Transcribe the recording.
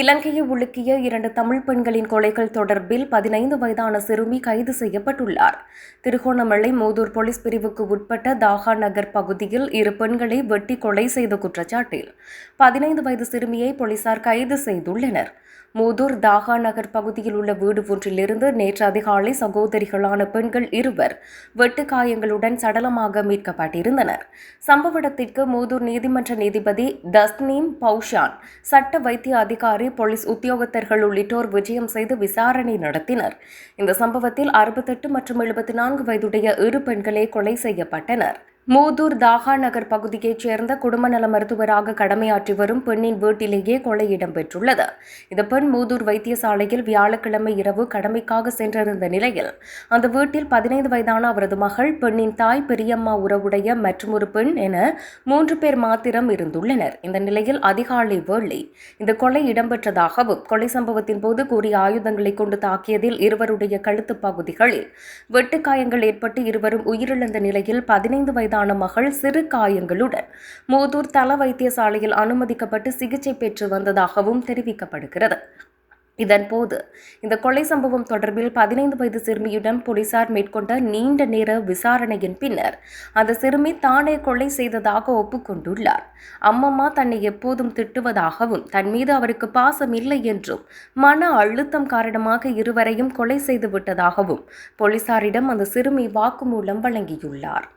இலங்கையை உலுக்கிய இரண்டு தமிழ் பெண்களின் கொலைகள் தொடர்பில் பதினைந்து வயதான சிறுமி கைது செய்யப்பட்டுள்ளார். திருகோணமலை மூதூர் போலீஸ் பிரிவுக்கு உட்பட்ட தாகா நகர் பகுதியில் இரு பெண்களை வெட்டி கொலை செய்த குற்றச்சாட்டில் பதினைந்து வயது சிறுமியை போலீசார் கைது செய்துள்ளனர். மூதூர் தாகா நகர் பகுதியில் உள்ள வீடு ஒன்றிலிருந்து நேற்று அதிகாலை சகோதரிகளான பெண்கள் இருவர் வெட்டு காயங்களுடன் சடலமாக மீட்கப்பட்டிருந்தனர். சம்பவ இடத்திற்கு மூதூர் நீதிமன்ற நீதிபதி தஸ்னீம் பௌஷான் சட்ட வைத்திய அதிகாரி போலீஸ் உத்தியோகத்தர்கள் உள்ளிட்டோர் விஜயம் செய்து விசாரணை நடத்தினர். இந்த சம்பவத்தில் அறுபத்தெட்டு மற்றும் எழுபத்தி நான்கு வயதுடைய இரு பெண்களே கொலை செய்யப்பட்டனர். மூதூர் தாகா நகர் பகுதியைச் சேர்ந்த குடும்ப நல மருத்துவராக கடமையாற்றி வரும் பெண்ணின் வீட்டிலேயே கொலை இடம்பெற்றுள்ளது. இந்த பெண் மூதூர் வைத்தியசாலையில் வியாழக்கிழமை இரவு கடமைக்காக சென்றிருந்த நிலையில் அந்த வீட்டில் பதினைந்து வயதான அவரது மகள் பெண்ணின் தாய் பெரியம்மா உறவுடைய மற்றும் ஒரு பெண் என மூன்று பேர் மாத்திரம் இருந்துள்ளனர். இந்த நிலையில் அதிகாலை வேளை இந்த கொலை இடம்பெற்றதாகவும் கொலை சம்பவத்தின் போது கூறிய ஆயுதங்களை கொண்டு தாக்கியதில் இருவருடைய கழுத்து பகுதிகளில் வெட்டுக்காயங்கள் ஏற்பட்டு இருவரும் உயிரிழந்த நிலையில் பதினைந்து வயதான மகள் சிறு காயங்களுடன் மூதூர் தல வைத்தியசாலையில் அனுமதிக்கப்பட்டு சிகிச்சை பெற்று வந்ததாகவும் தெரிவிக்கப்படுகிறது. இதன்போது இந்த கொலை சம்பவம் தொடர்பில் பதினைந்து வயது சிறுமியுடன் போலீசார் மேற்கொண்ட நீண்ட நேர விசாரணையின் பின்னர் அந்த சிறுமி தானே கொலை செய்ததாக ஒப்புக்கொண்டுள்ளார். அம்மம்மா தன்னை எப்போதும் திட்டுவதாகவும் தன் மீது அவருக்கு பாசம் இல்லை என்றும் மன அழுத்தம் காரணமாக இருவரையும் கொலை செய்து விட்டதாகவும் போலீசாரிடம் அந்த சிறுமி வாக்குமூலம் வழங்கியுள்ளார்.